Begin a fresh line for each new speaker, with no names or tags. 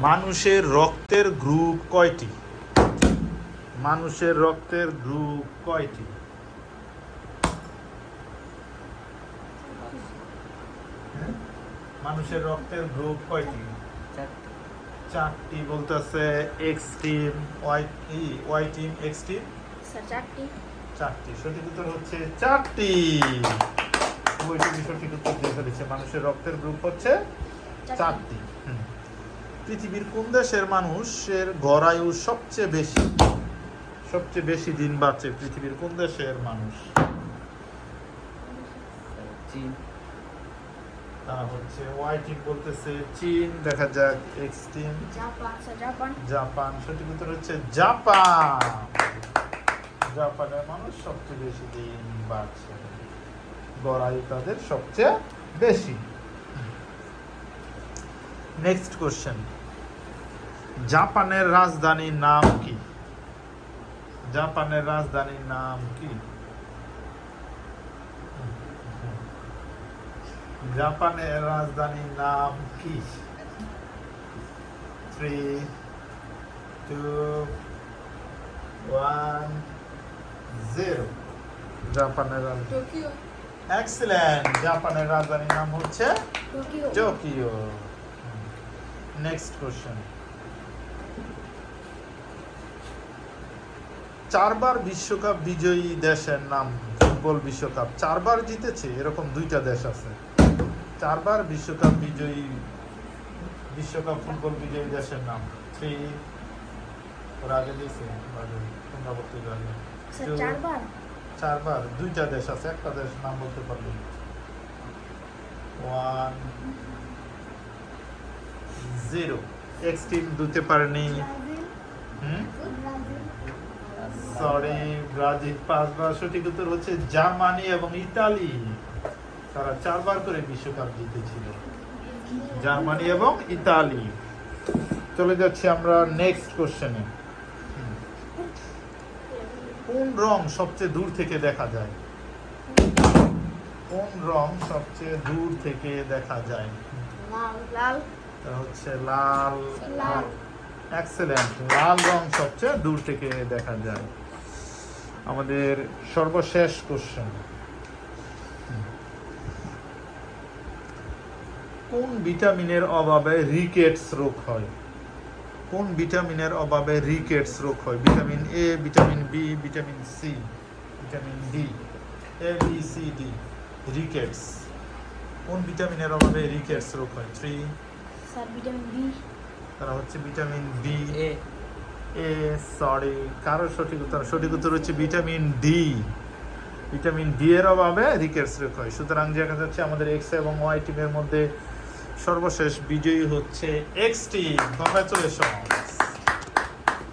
মানুষের রক্তের গ্রুপ কয়টি? মানুষের রক্তের গ্রুপ কয়টি? হ্যাঁ? মানুষের রক্তের গ্রুপ কয়টি?
চারটি।
চারটি বলতেছে X team Y Y team X team
চারটি।
চারটি। সঠিক উত্তর হচ্ছে চারটি। বইটি সঠিক উত্তর দিয়ে ফেলেছে। মানুষের রক্তের গ্রুপ হচ্ছে চারটি। হুম। পৃথিবীর কোন দেশের মানুষের গড়ায়ু সবচেয়ে বেশি? সবচেয়ে বেশি দিন বাঁচে পৃথিবীর কোন দেশের মানুষ?
চীন।
তারা হচ্ছে ওয়াই টিম বলতেছে চীন দেখা যাক X team.
Japan. Japan.
Japan সঠিক উত্তর হচ্ছে জাপান। জাপানের মানুষ সবচেয়ে বেশি দিন বাঁচে। গড়ায়ু তাদের সবচেয়ে বেশি। নেক্সট কোশ্চেন জাপানের রাজধানীর নাম কি জাপানের রাজধানীর নাম কি জাপানের রাজধানীর নাম কি থ্রি টু ওয়ান জিরো জাপানের রাজধানী এক্সিলেন্ট জাপানের রাজধানীর নাম হচ্ছে
টোকিও
নেক্সট কোশ্চেন চারবার বিশ্বকাপ বিজয়ী দেশের নাম ফুটবল বিশ্বকাপ। চারবার জিতেছে এরকম দুইটা দেশ আছে। চারবার বিশ্বকাপ বিজয়ী বিশ্বকাপ ফুটবল বিজয়ী দেশের নাম। থ্রি ওর আগে দিয়েছে আগে, তোমরা বলতে পারবে
চারবার?
দুইটা দেশ আছে একটা দেশ নাম বলতে পারবে ওয়ান জিরো। এক্স টিম দিতে পারেনি। সরি ব্রাজিল পাঁচবার সঠিক উত্তর হচ্ছে জার্মানি এবং ইতালি। তারা চারবার করে বিশ্বকাপ জিতেছিল। জার্মানি এবং ইতালি। চলে যাচ্ছি আমরা নেক্সট কোশ্চেনে কোন রং সবচেয়ে দূর থেকে দেখা যায়? কোন রং সবচেয়ে দূর থেকে দেখা যায়?
লাল।
হচ্ছে লাল
লাল।
এক্সেলেন্ট লাল রং সবচেয়ে দূর থেকে দেখা যায়। আমাদের সর্বশেষ কোশ্চেন কোন ভিটামিনের অভাবে রিকেটস রোগ হয়? কোন ভিটামিনের অভাবে রিকেটস রোগ হয়? Vitamin A vitamin B vitamin C vitamin D A B C D rickets কোন ভিটামিনের অভাবে রিকেটস রোগ হয়? থ্রি
স্যার ভিটামিন বি
তারা হচ্ছে vitamin B
A.
A sorry কারও সঠিক উত্তর? সঠিক উত্তর হচ্ছে ভিটামিন ডি ভিটামিন ডি এর অভাবে রিকেটস রোগ হয়। সুতরাং দেখা যাচ্ছে আমাদের এক্স এবং ওয়াই টিমের মধ্যে সর্বশেষ বিজয়ী হচ্ছে এক্স টিম কংগ্রাচুলেশন